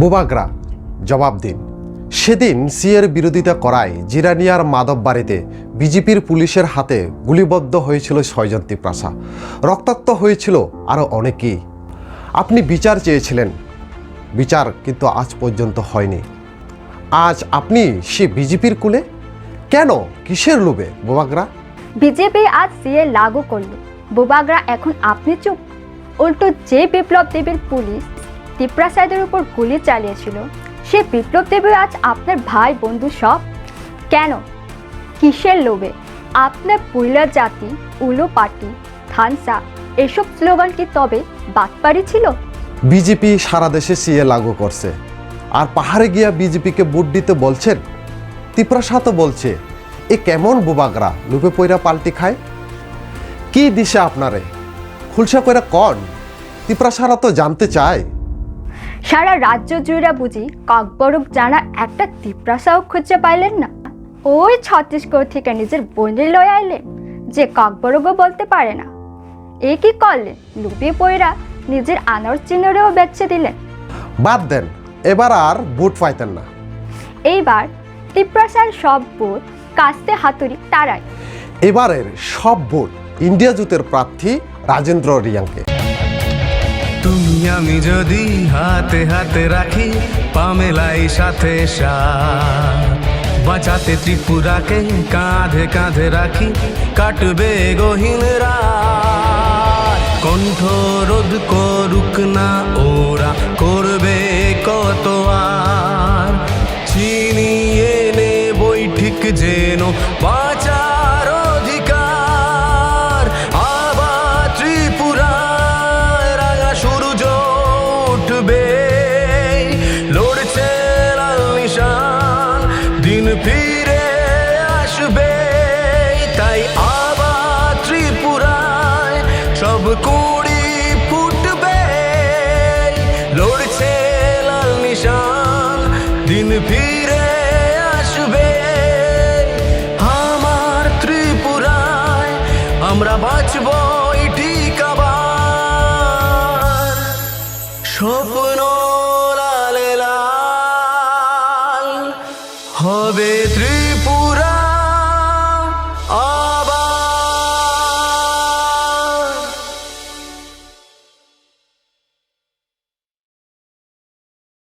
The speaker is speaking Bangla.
বুবাগ্রা, জবাব দিন। সেদিন সিএর বিরোধিতা করায় জিরানিয়ার মাদব বাড়িতে বিজেপির পুলিশের হাতে গুলিবদ্ধ হয়েছিল ছয়জন তিপ্রাসা। রক্তাক্ত হয়েছিল আরও অনেকেই। আপনি বিচার চেয়েছিলেন। বিচার কিন্তু আজ পর্যন্ত হয়নি। আজ আপনি সে বিজেপির কুলে? কেন? কিসের লোভে, বোবাগ্রা? বিজেপি আজ সিএ লাগু করল। বুবাগরা, এখন আপনি চুপ? উল্টো যে বিপ্লব দেবীর পুলিশ তিপ্রাসাদের উপর গুলি চালিয়েছিল। সে বিপ্লব দেবী আজ আপনার ভাই বন্ধু সব। কেন? কিসের লোভে? আপনার পুইলা জাতি, উলো পার্টি, থানসা, এসব স্লোগান কি তবে বাতপারি ছিল? বিজেপি সারা দেশে সিএ লাগু করছে। আর পাহাড়ে গিয়া বিজেপিকে ভোট দিতে বলছেন? তিপ্রাসা তো বলছে, এ কেমন বোবাগরা লুপে পয়রা পাল্টি খায়? কি দিশে আপনারে? খুলসা কইরা কন? তিপ্রাসারা তো জানতে চায়। সারা রাজ্য জুড়ে বুঝি ককবরক জানা একটা তিপ্রাসাও খুঁজে পাইলেন না। ওই ছত্তিশগড় থেকে নিজের বোনের লয়ে আইলেন যে ককবরকও বলতে পারে না। এ কি করলেন? লুপি পয়রা নিজের আনার চিহ্নরেও বেচে দিলেন। বাদ দেন এবার আর বুট পাইতেন না। এইবার তিপ্রাসার সব বোধ কাস্তে হাতুড়ি তারাই এবারের সব ভোট ইন্ডিয়া জুতের প্রার্থী রাজেন্দ্র রিয়াংকে। আমি যদি হাতে হাতে রাখি পামেলাই সাথে বাঁচাতে ত্রিপুরাকে কাঁধে কাঁধে রাখি, কাটবে গহীন কণ্ঠ রোধ করুক না ওরা, করবে কত আর। চিনিয়ে নেবই ঠিক যেন বাঁচার কুড়ি ফুটবে, লড়ছে লাল নিশান, দিন ফিরে আসবে। আমার ত্রিপুরায় আমরা বাঁচব ঠিক আবার স্বপ্ন লালে লাল হবে ত্রিপুরা